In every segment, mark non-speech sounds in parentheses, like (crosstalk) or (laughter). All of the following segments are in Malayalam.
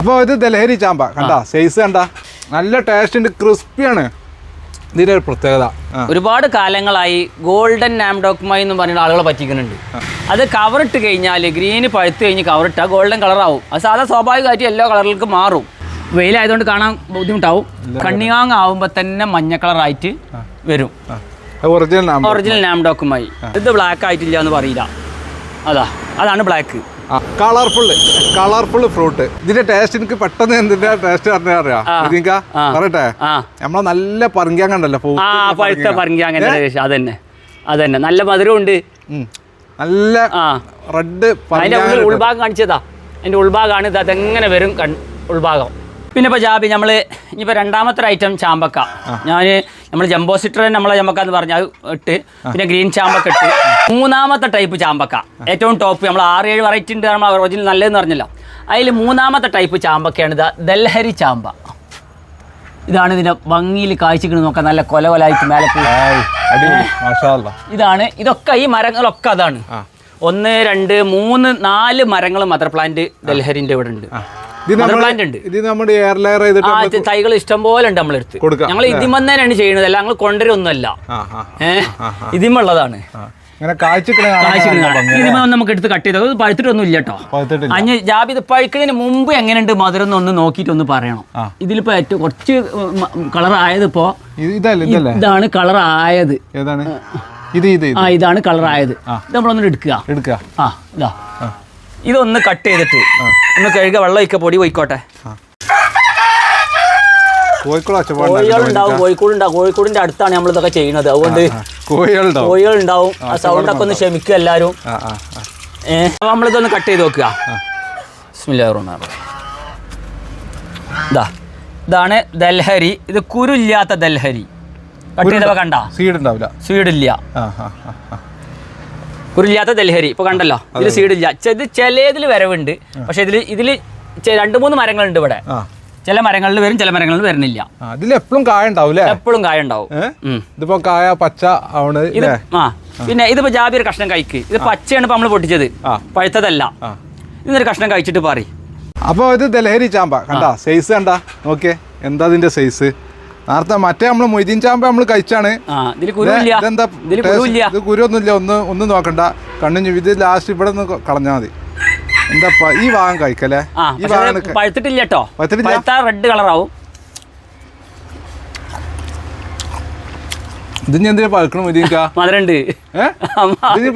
അപ്പോൾ ഇത് ദലഹരി ചാമ്പ കണ്ട? സൈസ് കണ്ട? നല്ല ടേസ്റ്റ് ഉണ്ട് ക്രിസ്പിയാണ് ഇതിന്റെ ഒരു പ്രത്യേകത. ഒരുപാട് കാലങ്ങളായി ഗോൾഡൻ നാംഡോക്മായി എന്ന് പറയുന്ന ആളുകളെ പറ്റിക്കുന്നുണ്ട്. അത് കവറിട്ട് കഴിഞ്ഞാൽ ഗ്രീന് പഴുത്ത് കഴിഞ്ഞ് കവറിട്ടാൽ ഗോൾഡൻ കളറാവും അത് സാധാ സ്വാഭാവികമായിട്ട് എല്ലാ കളറിലേക്ക് മാറും. വെയിലായതുകൊണ്ട് കാണാൻ ബുദ്ധിമുട്ടാവും. കണ്ണിയാങ് ആവുമ്പോൾ തന്നെ മഞ്ഞ കളറായിട്ട് വരും. ഒറിജിനൽ ഒറിജിനൽ നാംഡോക്കുമായി ഇത് ബ്ലാക്ക് ആയിട്ടില്ല എന്ന് പറയില്ല. അതാ അതാണ് ബ്ലാക്ക് കളർഫുൾ കളർഫുൾ ഫ്രൂട്ട് ഇതിന്റെ ടേസ്റ്റ് എനിക്ക് പെട്ടെന്ന് എന്തിന്റെ ടേസ്റ്റ് പറഞ്ഞാൽ അറിയാം. ഇതിങ്ക. പറയട്ടെ. നമ്മളെ നല്ല പറങ്കിയാങ്ങ ആ പഴുത്ത പറങ്കി അങ്ങനെ അതന്നെ അതന്നെ. നല്ല മധുരമുണ്ട് ഉണ്ട്. നല്ല റെഡ് ഉൾഭാഗം കാണിച്ചതാ. അതിന്റെ ഉൾഭാഗമാണ് ഇത്. അതെങ്ങനെ വരും ഉൾഭാഗം. പിന്നെ ഇപ്പോൾ ജാബി നമ്മൾ ഇനിയിപ്പോൾ രണ്ടാമത്തെ ഐറ്റം ചാമ്പക്ക. ഞാൻ നമ്മൾ ജംബോ സിറ്റർ നമ്മളെ ചാമ്പക്ക എന്ന് പറഞ്ഞാൽ ഇട്ട് പിന്നെ ഗ്രീൻ ചാമ്പക്ക ഇട്ട്. മൂന്നാമത്തെ ടൈപ്പ് ചാമ്പക്ക. ഏറ്റവും ടോപ്പ് നമ്മൾ ആറ് ഏഴ് വെറൈറ്റി ഉണ്ട്. നമ്മൾ ഒറിജിനൽ നല്ലതെന്ന് പറഞ്ഞല്ലോ. അതിൽ മൂന്നാമത്തെ ടൈപ്പ് ചാമ്പക്കയാണ് ഇത്. ദൽഹരി ചാമ്പ. ഇതാണ് ഇതിന്റെ ഭംഗിയിൽ കാഴ്ചകൾ നോക്കാൻ നല്ല കൊല കൊലായിട്ട് മേലെ. ഇതാണ്. ഇതൊക്കെ ഈ മരങ്ങളൊക്കെ അതാണ്. ഒന്ന് രണ്ട് മൂന്ന് നാല് മരങ്ങൾ മദർ പ്ലാന്റ് ഡൽഹരിന്റെ ഇവിടെ ഉണ്ട്. തൈകൾ ഇഷ്ടം പോലെ ഉണ്ട് നമ്മളെടുത്ത് ഞങ്ങൾ ഇതിമന്നേനാണ് ചെയ്യുന്നത്. അല്ല ഞങ്ങൾ കൊണ്ടുവരൊന്നുമല്ല ഇതിമുള്ളതാണ്. ഇങ്ങനെ ഇതിമ നമുക്ക് എടുത്ത് കട്ട് ചെയ്തത് പഴുത്തിട്ടൊന്നും ഇല്ല കേട്ടോ അഞ്ഞ് ജാബി ഇത് പഴുക്കുന്നതിന് മുമ്പ് എങ്ങനെയുണ്ട് മധുരം എന്നൊന്ന് നോക്കിയിട്ട് ഒന്ന് പറയണം. ഇതിലിപ്പോ ഏറ്റവും കുറച്ച് കളർ ആയത് ഇപ്പോ ഇതാണ് കളർ ആയത്. ഇത് ഇത് ആ ഇതാണ് കളർ ആയത്. ഇത് നമ്മളൊന്ന് എടുക്കുക. എടുക്കുക. ആ ഇതാ. ഇതൊന്ന് കട്ട് ചെയ്തിട്ട് ഒന്ന് കഴുകുക വെള്ളം ഒക്കെ പൊടി പോയിക്കോട്ടെ കോഴികളുണ്ടാവും കോഴിക്കോടുണ്ടാവും. കോഴിക്കോടിന്റെ അടുത്താണ് നമ്മൾ ഇതൊക്കെ ചെയ്യുന്നത്. അതുകൊണ്ട് കോഴികളുണ്ടാവും. കോഴികളുണ്ടാവും. ആ സൗണ്ട് ഒക്കെ ഒന്ന് ക്ഷമിക്കുക എല്ലാവരും. ഏഹ് അപ്പൊ നമ്മളിതൊന്ന് കട്ട് ചെയ്ത് നോക്കുക. ഇതാ ഇതാണ് ദൽഹരി. ഇത് കുരുല്ലാത്ത ദൽഹരി. കട്ട് ചെയ്തപ്പോ കണ്ട? സീഡ് ഉണ്ടാവില്ല സീഡില്ല ഇല്ല കുരുല്ലാത്ത ദൽഹരി. ഇപ്പൊ കണ്ടല്ലോ? ഇതിൽ സീഡില്ല. ഇത് ചിലതിൽ വരവുണ്ട്. പക്ഷെ ഇതിൽ ഇതിൽ രണ്ട് മൂന്ന് മരങ്ങളുണ്ട് ഇവിടെ. ചില മരങ്ങളിൽ വരും ചില മരങ്ങളിൽ വരുന്നില്ല. അതിൽ എപ്പോഴും കായ ഉണ്ടാവും എപ്പോഴും കായ ഉണ്ടാവും. ഇതിപ്പോ കായ പച്ച ആണ് ഇത് ആ പിന്നെ ഇതിപ്പോ ഒരു കഷ്ണം കഴിക്ക്. ഇത് പച്ചയാണ് ഇപ്പൊ നമ്മൾ പൊട്ടിച്ചത്. പഴുത്തതല്ല. ഇന്നൊരു കഷ്ണം കഴിച്ചിട്ട് പറ. അപ്പോൾ ഇത് ദലഹരി ചാമ്പ കണ്ടാ? സൈസ് കണ്ടാ? നോക്കിയേ. എന്താ ഇതിന്റെ സൈസ് നേരത്തെ മറ്റേ നമ്മൾ മൊയ്തീൻ ചാമ്പ നമ്മൾ കഴിച്ചാണ്. ഇതെന്താ ഇത് കുരുവൊന്നുമില്ല ഒന്ന് ഒന്നും നോക്കണ്ട. കണ്ണു ഇത് ലാസ്റ്റ് ഇവിടെ നിന്ന് കളഞ്ഞാൽ മതി. എന്താ ഈ ഭാഗം കഴിക്കല്ലേ? ഈ ഭാഗം പഴുത്തിട്ടില്ല കേട്ടോ പഴുത്തിട്ടില്ല? റെഡ് കളറാവും ഇത് ഞാൻ എന്തിനാ പഴുക്കണം മധുരണ്ട്.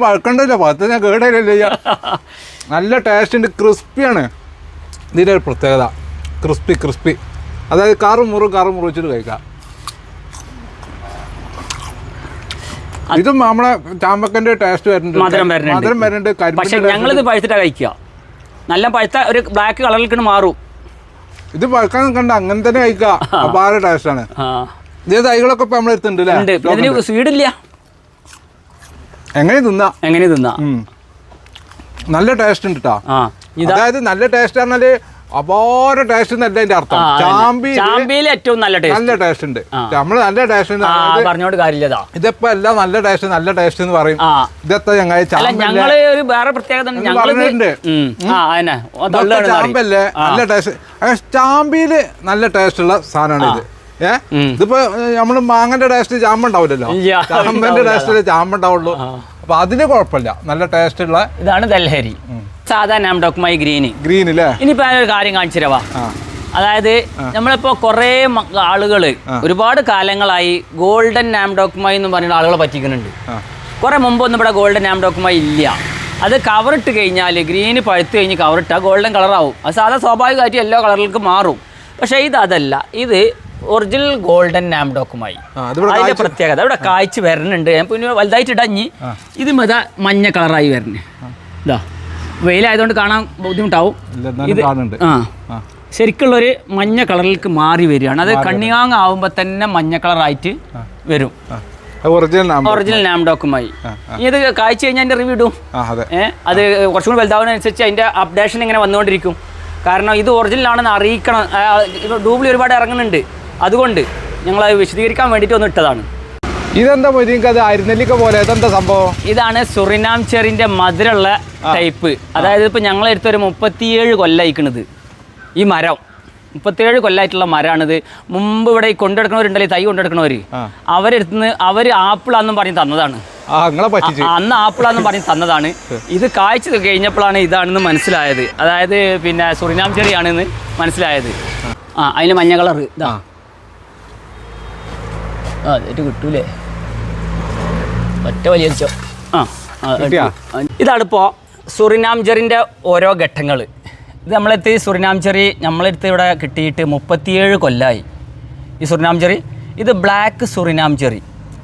പഴുക്കണ്ടല്ലോ. ഞാൻ നല്ല ടേസ്റ്റ് ഉണ്ട്. ക്രിസ്പിയാണ്. ഇതിന്റെ ഒരു പ്രത്യേകത. Crispy crispy. അതായത് കാറ് മുറും കാറ് മുറിച്ചിട്ട് കഴിക്കാം. ഇതും നമ്മളെ ചാമ്പക്കന്റെ ടേസ്റ്റ് വരുന്നുണ്ട്. മധുരം വരുന്നുണ്ട്. ഞങ്ങളിത് കഴിക്കുക. നല്ല പഴുത്ത ഒരു ബ്ലാക്ക് കളറിലേക്ക് മാറും. ഇത് പഴുക്കാൻ കണ്ട അങ്ങനെ തന്നെ കഴിക്കാം. അപാര ടേസ്റ്റാണ് ഇതേ തൈകളൊക്കെ ഇപ്പൊ പിന്നെ ഇതിന് സ്വീഡില്ല എങ്ങനെ തിന്നാ? എങ്ങനെ തിന്നാ? നല്ല ടേസ്റ്റ് ഉണ്ട് കേട്ടോ അതായത് നല്ല ടേസ്റ്റ് പറഞ്ഞാൽ അപാര ടേസ്റ്റ് എന്നല്ല അതിന്റെ അർത്ഥം? ചാമ്പി ചാമ്പിയിൽ ഏറ്റവും നല്ല ടേസ്റ്റ് നല്ല ടേസ്റ്റ് ഉണ്ട്. നമ്മൾ നല്ല ടേസ്റ്റ് പറഞ്ഞോണ്ട് കാര്യമില്ലതാ. ഇതിപ്പോ എല്ലാം നല്ല ടേസ്റ്റ് നല്ല ടേസ്റ്റ് എന്ന് പറയും. ഇതെത്ര ഇതെത്താ ചാമ്പി അല്ല ചാമ്പല്ലേ ഞങ്ങൾ ഒരു വേറെ പ്രത്യേകത ചാമ്പല്ലേ നല്ല ടേസ്റ്റ് ചാമ്പിയിൽ നല്ല ടേസ്റ്റ് ഉള്ള സാധനമാണ് ഇത്. ഏ. ഇതിപ്പോ നമ്മൾ മാങ്ങന്റെ ടേസ്റ്റ് ചാമ്പ ഉണ്ടാവില്ലല്ലോ? ചാമ്പന്റെ. ടേസ്റ്റിൽ ചാമ്പ ഉണ്ടാവുള്ളൂ. അപ്പൊ അതിന് കുഴപ്പമില്ല. നല്ല ടേസ്റ്റ് ഉള്ള ഇതാണ് ദൽഹരി. സാധാ നാംഡോക്കുമായി ഗ്രീന്. ഗ്രീൻ അല്ലേ ഇനിയിപ്പോ ഞാനൊരു കാര്യം കാണിച്ചു തരവാ അതായത് നമ്മളിപ്പോ കുറേ ആളുകൾ ഒരുപാട് കാലങ്ങളായി ഗോൾഡൻ നാംഡോക്കുമായി എന്ന് പറയുന്ന ആളുകളെ പറ്റിക്കുന്നുണ്ട്. കുറെ മുമ്പൊന്നും ഇവിടെ ഗോൾഡൻ നാംഡോക്കുമായി ഇല്ല. അത് കവറിട്ട് കഴിഞ്ഞാൽ ഗ്രീന് പഴുത്ത് കഴിഞ്ഞ് കവറിട്ടാൽ ഗോൾഡൻ കളറാവും. അത് സാധാ സ്വാഭാവികമായിട്ട് എല്ലാ കളറിലേക്ക് മാറും. പക്ഷേ ഇത് അതല്ല. ഇത് ഒറിജിനൽ ഗോൾഡൻ നാംഡോക്കുമായി അതിന്റെ പ്രത്യേകത. ഇവിടെ കായ്ച്ച് വരണുണ്ട്. ഞാൻ പിന്നെ വലുതായിട്ട് ഇടഞ്ഞ് ഇത് മത മഞ്ഞ കളറായി വരണേ. ഇതാ. വെയിലായതുകൊണ്ട് കാണാൻ ബുദ്ധിമുട്ടാവും. ആ. ശരിക്കുള്ളൊരു മഞ്ഞ കളറിലേക്ക് മാറി വരികയാണ്. അത് കണ്ണിയാങ് ആവുമ്പോൾ തന്നെ മഞ്ഞ കളറായിട്ട് വരും. ഒറിജിനൽ നാം ഡോക്കുമായി ഇത് കാഴ്ച കഴിഞ്ഞാൽ അതിന്റെ റിവ്യൂ ഇടും. അതെ. അത് കുറച്ചും കൂടി വലുതാവുന്നതനുസരിച്ച് അതിന്റെ അപ്ഡേഷൻ ഇങ്ങനെ വന്നുകൊണ്ടിരിക്കും. കാരണം ഇത് ഒറിജിനൽ ആണെന്ന് അറിയിക്കണം. ഡൂബിൾ ഒരുപാട് ഇറങ്ങുന്നുണ്ട്. അതുകൊണ്ട് ഞങ്ങൾ അത് വിശദീകരിക്കാൻ വേണ്ടിയിട്ട് ഒന്ന് ഇട്ടതാണ്. ഇതെന്താ മൊയ്തീൻക്ക് അത് അരിനെല്ലിക്ക പോലെ. ഇതെന്താ സംഭവം? ഇതാണ് സുറിനാം ചെറിന്റെ മധുരമുള്ള ടൈപ്പ് അതായത് ഇപ്പൊ ഞങ്ങളെ അടുത്ത് ഒരു മുപ്പത്തിയേഴ് കൊല്ലയിക്കണത്. ഈ മരം. മുപ്പത്തിയേഴ് കൊല്ലമായിട്ടുള്ള മരമാണിത് മുമ്പ് ഇവിടെ ഈ കൊണ്ടെടുക്കണവരുണ്ടല്ലേ തൈ കൊണ്ടെടുക്കണവര്. അവരെടുത്തുനിന്ന് അവർ ആപ്പിളാന്നും പറഞ്ഞ് തന്നതാണ്. അന്ന് ആപ്പിളാന്നും പറഞ്ഞ് തന്നതാണ്. (laughs) ഇത് കായ്ച്ചു കഴിഞ്ഞപ്പോഴാണ് ഇതാണെന്ന് മനസ്സിലായത്. അതായത് പിന്നെ സുറിനാം ചെറിയാണെന്ന് മനസ്സിലായത്. ആ. അതിന് മഞ്ഞ കളർ ഇതാ. ആ. അതായിട്ട് കിട്ടൂലേ? ഒറ്റ വലിയ ആ ഇതാണിപ്പോൾ സുറിനാം ജെറിന്റെ ഓരോ ഘട്ടങ്ങൾ ഇത് നമ്മളെത്തി സുറിനാം ചെറി നമ്മളെടുത്ത് ഇവിടെ കിട്ടിയിട്ട് മുപ്പത്തിയേഴ് കൊല്ലായി. ഈ സുറിനാം ചെറി ഇത് ബ്ലാക്ക് സുറിനാം ചെറി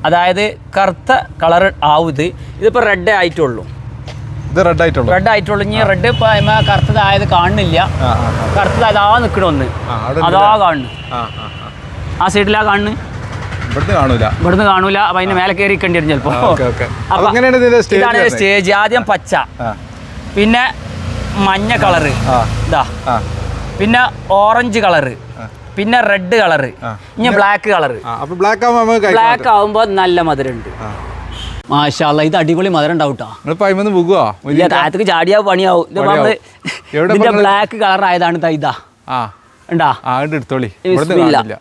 അതായത് കറുത്ത കളർ ആവുത് ഇത്. ഇതിപ്പോൾ റെഡ് ആയിട്ടുള്ളൂ. ഇത് റെഡ് ആയിട്ടുള്ളൂ. റെഡ് ആയിട്ടുള്ളൂ. ഇനി റെഡ് ഇപ്പോൾ കറുത്തതായത് കാണുന്നില്ല. കറുത്തതായത് ആ നിൽക്കണൊന്ന് ആ, അതാ കാണുന്നു. ആ ആ ആ. ആ സൈഡിലാ കാണുന്നു. ഇവിടുന്ന് കാണൂല. അപ്പൊ കാണൂല. അപ്പം അതിന് മേലെ കയറി കണ്ടി വരും stage ഇതാണ് സ്റ്റേജ് ആദ്യം പച്ച. പിന്നെ മഞ്ഞ കളറ് ഇതാ. പിന്നെ ഓറഞ്ച് കളറ് പിന്നെ റെഡ് കളറ്. ഇനി ബ്ലാക്ക് കളറ് ബ്ലാക്ക് ആവുമ്പോ ബ്ലാക്ക് ആവുമ്പോൾ നല്ല മധുരമുണ്ട്. മാഷാള്ള മാഷാല്ല ഇത് അടിപൊളി മധുരം ഉണ്ടാവും താഴത്തേക്ക് ചാടിയാ പണിയാവും. ഇതിന്റെ ബ്ലാക്ക് കളർ ആയതാണ് ഇതാ. ഇതാ ഉണ്ടാ?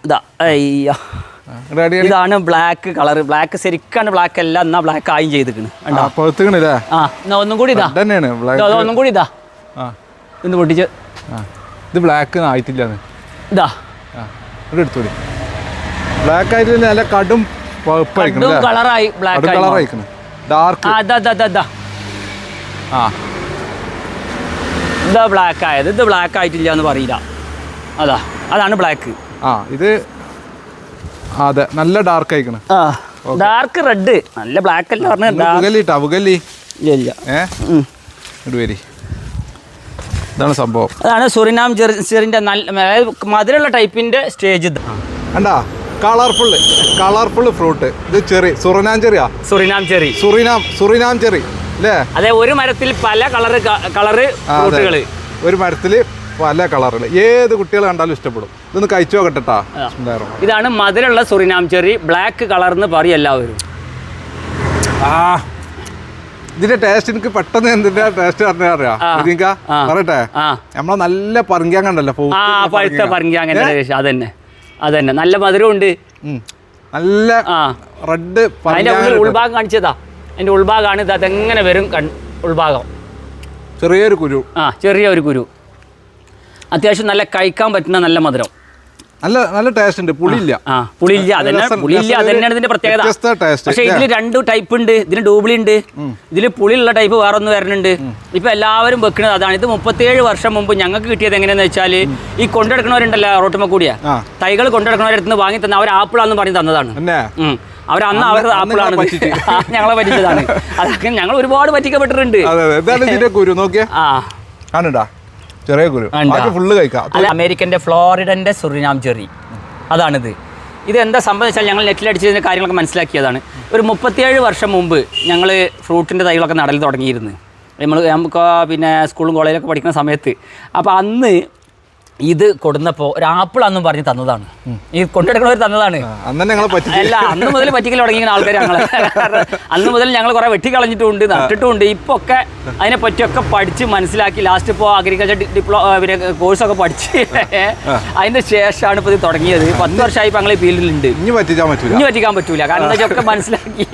ഇതാ. അയ്യോ. ഇതാണ് ബ്ലാക്ക് കളർ ബ്ലാക്ക് ശരിക്കാണ് ബ്ലാക്ക് അല്ല എന്നാ ബ്ലാക്ക് ആയും ചെയ്തിക്കണ് ആ എന്നാ ഒന്നും കൂടി ഇതാ. ഒന്നും കൂടി ഇതാ. ഇന്ന് പൊട്ടിച്ച്. ഇത് ബ്ലാക്ക് ആയിട്ടില്ലാന്ന് ഇതാ. എടുത്തോളി ബ്ലാക്ക് നല്ല കടും കളറായി ബ്ലാക്ക് ഡാർക്ക് ആ ഇതാ ബ്ലാക്ക് ആയത്. ഇത് ബ്ലാക്ക് ആയിട്ടില്ല എന്ന് പറയില്ല. അതാ അതാണ് ബ്ലാക്ക് ആ ഇത് അതെ. നല്ല ഡാർക്ക് ആയിക്കണ്. ആ ഡാർക്ക് റെഡ് നല്ല ബ്ലാക്ക് അല്ല പറഞ്ഞ? ഇട്ടാ ഇല്ല ഇല്ല. ഏ? ഉം. വരി. ഇതാണ് സംഭവം. അതാണ് സുറിനാം ജെറിന്റെ നല്ല മധുരമുള്ള ടൈപ്പിന്റെ സ്റ്റേജ് ഇത്. കണ്ടാ? കളർഫുൾ കളർഫുൾ ഫ്രൂട്ട് ഇത് cherry Surinam ചെറിയാ? Surinam cherry. Surinam Surinam cherry അല്ലേ അതെ ഒരു മരത്തിൽ പല കളർ കളർ ഫ്രൂട്ടുകൾ ഒരു മരത്തിൽ പല കളറുകൾ ഏത് കുട്ടികൾ കണ്ടാലും ഇഷ്ടപ്പെടും. ഇതൊന്ന് കഴിച്ചു നോക്കട്ടെട്ടാ. ഇതാണ് മധുരമുള്ള സുറിനാം ചെറി. ബ്ലാക്ക് കളർ എന്ന് പറയും എല്ലാവരും. ആ. ഇതിന്റെ ടേസ്റ്റ് എനിക്ക് പെട്ടെന്ന് എന്തിന്റെ ടേസ്റ്റ് പറഞ്ഞാ അറിയാ. ഇതിങ്ക. പറയട്ടെ. നമ്മളെ നല്ല പറങ്കിയാൻ കണ്ടല്ലോ പഴുത്ത പറങ്കിയാൻ. അതന്നെ. അതന്നെ. നല്ല മധുരമുണ്ട്. നല്ല റെഡ് അതിന്റെ ഉൾഭാഗം കാണിച്ചതാ. അതിന്റെ ഉൾഭാഗമാണ് ഇത് അതെങ്ങനെ വരും ഉൾഭാഗം. ചെറിയൊരു കുരു. ആ ചെറിയൊരു കുരു. അത്യാവശ്യം നല്ല കഴിക്കാൻ പറ്റുന്ന നല്ല മധുരം. നല്ല നല്ല ടേസ്റ്റ് ഉണ്ട്. പുളിയില്ല. ആ പുളിയില്ല. അതന്നെ പുളിയില്ല അതന്നെയാണ് ഇതിന്റെ പ്രത്യേകത. പക്ഷേ ഇതിൽ രണ്ട് ടൈപ്പ് ഉണ്ട് ഇതിന് ഡൂബിളി ഉണ്ട്. ഇതിൽ പുളിയുള്ള ടൈപ്പ് വേറെ ഒന്ന് വരുന്നുണ്ട് ഇപ്പൊ എല്ലാവരും വെക്കുന്നത് അതാണ്. ഇത് മുപ്പത്തിയേഴ് വർഷം മുമ്പ് ഞങ്ങൾക്ക് കിട്ടിയത് എങ്ങനെയാന്ന് വെച്ചാൽ ഈ കൊണ്ടെടുക്കണവരുണ്ടല്ലോ റോട്ടുമ്മ കൂടിയ. തൈകൾ കൊണ്ടെടുക്കണവരുടെ അടുത്ത് വാങ്ങി തന്ന അവർ ആപ്പിളാന്ന് പറഞ്ഞ് തന്നതാണ്. അവരന്ന് അവർ അന്ന് അവർ ആപ്പിളാണ്. ഞങ്ങളെ പറ്റിച്ച്. ഞങ്ങളെ പറ്റിച്ചതാണ്. അതൊക്കെ ഞങ്ങൾ ഒരുപാട് പറ്റിക്കപ്പെട്ടിട്ടുണ്ട്. ആ. കാണണ്ടാ ചെറിയ കുരു. ഫുള്ള് കഴിക്കാം. അത് അമേരിക്കന്റെ ഫ്ലോറിഡന്റെ സുറിനാം ചെറി അതാണിത്. ഇത് എന്താ സംഭവം വെച്ചാൽ ഞങ്ങൾ നെറ്റിലടിച്ചതിന്റെ കാര്യങ്ങളൊക്കെ മനസ്സിലാക്കിയതാണ്. ഒരു മുപ്പത്തിയേഴ് വർഷം മുമ്പ് ഞങ്ങൾ ഫ്രൂട്ടിന്റെ തൈകളൊക്കെ നടൽ തുടങ്ങിയിരുന്നു. നമ്മൾ നമുക്ക് പിന്നെ സ്കൂളും കോളേജിലൊക്കെ പഠിക്കുന്ന സമയത്ത്. അപ്പോൾ അന്ന് ഇത് കൊടുന്നപ്പോൾ ഒരു ആപ്പിൾ അന്നും പറഞ്ഞ് തന്നതാണ്. ഈ കൊണ്ടെടുക്കണവർ തന്നതാണ്. അല്ല അന്ന് മുതൽ പറ്റിക്കൽ തുടങ്ങിയ ആൾക്കാർ ഞങ്ങൾ അന്ന് മുതൽ ഞങ്ങൾ കുറേ വെട്ടിക്കളഞ്ഞിട്ടുണ്ട് നട്ടിട്ടുമുണ്ട് ഇപ്പോൾ ഒക്കെ അതിനെ പറ്റിയൊക്കെ പഠിച്ച് മനസ്സിലാക്കി ലാസ്റ്റ് ഇപ്പോൾ അഗ്രികൾച്ചർ ഡിപ്ലോ പിന്നെ കോഴ്സൊക്കെ പഠിച്ച് അതിന് ശേഷമാണ് ഇപ്പോൾ ഇത് തുടങ്ങിയത്. പത്ത് വർഷമായി ഞങ്ങൾ ഈ ഫീൽഡിലുണ്ട്. ഇനി പറ്റിക്കാൻ പറ്റില്ല ഇനി പറ്റിക്കാൻ പറ്റൂല. കാരണം എന്താ വെച്ചാൽ ഒക്കെ മനസ്സിലാക്കി.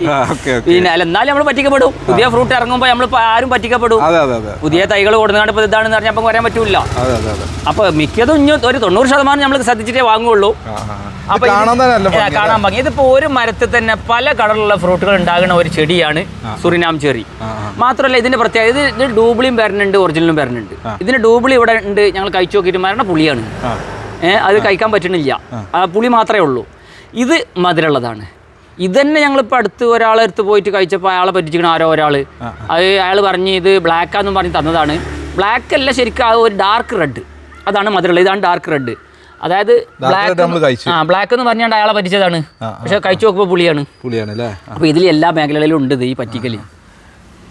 പിന്നെ അല്ല എന്നാലും നമ്മൾ പറ്റിക്കപ്പെടും. പുതിയ ഫ്രൂട്ട് ഇറങ്ങുമ്പോൾ നമ്മൾ ആരും പറ്റിക്കപ്പെടും. പുതിയ തൈകൾ കൊടുക്കുന്നതാണ് ഇപ്പോൾ ഇതാണെന്ന് പറഞ്ഞാൽ അപ്പം പറയാൻ പറ്റൂല. അപ്പോൾ മിക്കതും ഇനി ഒരു തൊണ്ണൂറ് ശതമാനം നമ്മൾ ശ്രദ്ധിച്ചിട്ടേ വാങ്ങുള്ളൂ. അപ്പൊ കാണാൻ ഭംഗി. ഇതിപ്പോ ഒരു മരത്തിൽ തന്നെ പല കളറിലുള്ള ഫ്രൂട്ടുകൾ ഉണ്ടാകുന്ന ഒരു ചെടിയാണ് സുറിനാം ചെറി. മാത്രമല്ല ഇതിന്റെ പ്രത്യേകത ഇത് ഇത് ഡൂബിളിയും വരുന്നുണ്ട് ഒറിജിനലും വരുന്നുണ്ട് ഇതിന്റെ ഡൂബിളി ഇവിടെ ഉണ്ട് ഞങ്ങൾ കഴിച്ചു നോക്കിയിട്ട് മരണ പുളിയാണ്. ഏഹ് അത് കഴിക്കാൻ പറ്റണില്ല ആ. പുളി മാത്രമേ ഉള്ളൂ. ഇത് മധുരമുള്ളതാണ്. ഇതന്നെ ഞങ്ങളിപ്പോൾ അടുത്ത് ഒരാളെ അടുത്ത് പോയിട്ട് കഴിച്ചപ്പോൾ അയാളെ പറ്റിച്ചിരിക്കണം ആരോ ഒരാൾ അത് അയാൾ പറഞ്ഞ് ഇത് ബ്ലാക്കാന്നും പറഞ്ഞ് തന്നതാണ്. ബ്ലാക്ക് അല്ല ശരിക്കും ആ ഒരു ഡാർക്ക് റെഡ് അതാണ് മധുരമുള്ളത്. ഇതാണ് ഡാർക്ക് റെഡ് അതായത് ബ്ലാക്ക്. ആ ബ്ലാക്ക് എന്ന് പറഞ്ഞാണ്ട് അയാളെ പറ്റിച്ചതാണ്. പക്ഷെ കഴിച്ചു നോക്കുമ്പോൾ പുളിയാണ്. പുളിയാണ് അല്ലേ. അപ്പോൾ ഇതിൽ എല്ലാ മേഖലകളിലും ഉണ്ട് ഈ പറ്റിക്കൽ.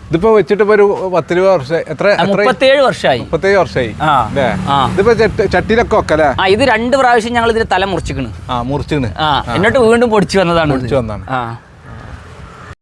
ഇതിപ്പോ വെച്ചിട്ട് ഒരു പത്ത് രൂപ വർഷം എത്ര മുപ്പത്തേഴ് വർഷമായി മുപ്പത്തേഴ് വർഷമായി ഇതിപ്പോ ചട്ടി- ചട്ടിയിലൊക്കെ വെക്കല്ലേ? ആ ഇത് രണ്ട് പ്രാവശ്യം ഞങ്ങൾ ഇതിന്റെ തല മുറിച്ചിക്കണ്. ആ മുറിച്ചിണ് ആ എന്നിട്ട് വീണ്ടും പൊടിച്ചു വന്നതാണ്. പൊടിച്ചു വന്നാണ് ആ.